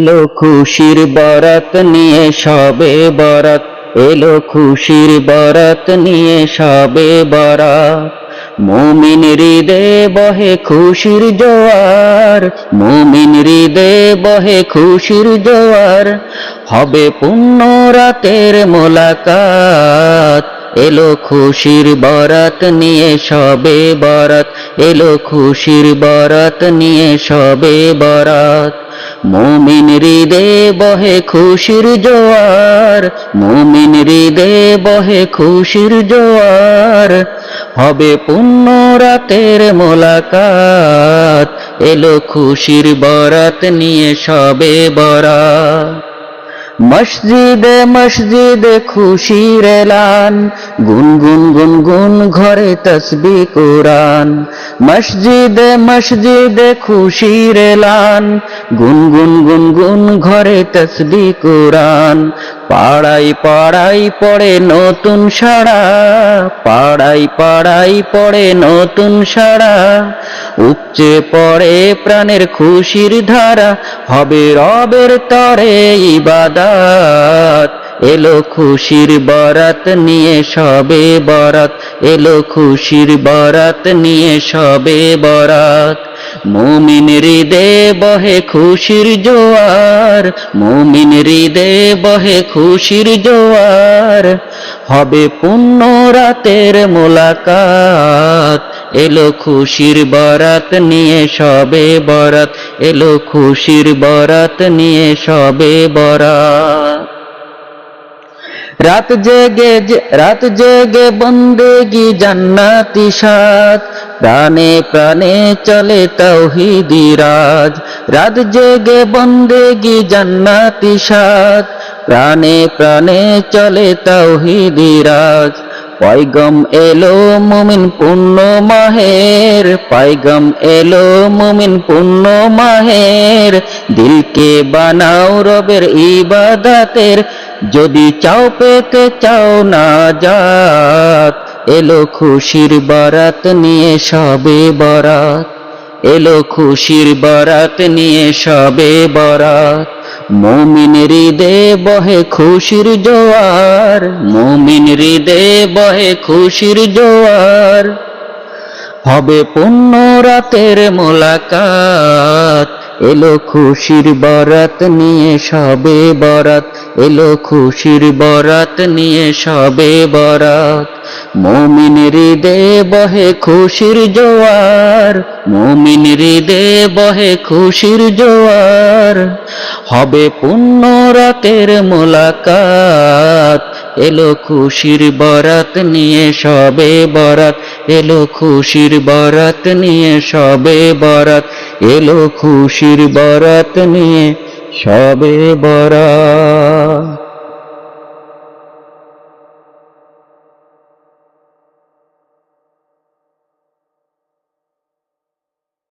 এলো খুশির বরাত নিয়ে, সবে বরাত। এলো খুশির বরাত নিয়ে, সবে বরাত। মুমিন হৃদে বহে খুশির জোয়ার। মুমিন হৃদে বহে খুশির জোয়ার। হবে পুণ্য রাতের মোলাকাত। এলো খুশির বরাত নিয়ে, সবে বরাত। এলো খুশির বরাত নিয়ে, সবে বরাত। মুমিন হৃদে বহে খুশির জোয়ার, মোমিন হৃদে বহে খুশির জোয়ার। হবে পুণ্য রাতের মোলাকাত, এলো খুশির বরাত নিয়ে সবে বরাত। মসজিদে মসজিদে খুশির এলান। গুন গুন গুন গুন ঘরে তসবি কোরআন। মসজিদে মসজিদে খুশির এলান। গুন গুন গুন গুন ঘরে তসবি কোরআন। পাড়াই পাড়াই পড়ে নতুন সারা পাড়াই পাড়াই পড়ে নতুন সারা উপচে পড়ে প্রাণের খুশির ধারা, হবে রবের তরে ইবাদাত। এলো খুশির বরাত নিয়ে সবে বরাত, এলো খুশির বরাত নিয়ে সবে বরাত। মুমিন হৃদে বহে খুশির জোয়ার, মুমিন হৃদে বহে খুশির জোয়ার। হবে পুণ্য রাতের মোলাকাত, এলো খুশির বরাত নিয়ে সবে বরাত, এলো খুশির বরাত নিয়ে সবে বরাত। রাত জেগে রাত জেগে বন্দেগি জান্নাতি সাত প্রাণে প্রাণে চলে তৌহিদি রাজ। রাত জেগে বন্দেগি জান্নাতি সাত প্রাণে প্রাণে চলে তৌহিদি রাজ। পাইগম এলো মুমিন পুণ্য মাহের। পাইগম এলো মুমিন পুণ্য মাহের। দিলকে বানাও রবের ইবাদাতের। যদি চাও পেতে চাও না যাত এলো খুশির বরাত নিয়ে সবে বরাত। এলো খুশির বরাত নিয়ে সবে বরাত। মুমিন হৃদে বহে খুশির জোয়ার। মুমিন হৃদে বহে খুশির জোয়ার। হবে পুণ্য রাতের মোলাকাত। এলো খুশির বরাত নিয়ে সবে বরাত, এলো খুশির বরাত নিয়ে সবে বরাত। মমিন হৃদে বহে খুশির জোয়ার মমিন হৃদে বহে খুশির জোয়ার। হবে পুণ্য রাতের মোলাকাত, এলো খুশির বরাত নিয়ে সবে বরাত, এলো খুশির বরাত নিয়ে সবে বরাত। এলো খুশির বরাত নিয়ে সবে বরাত।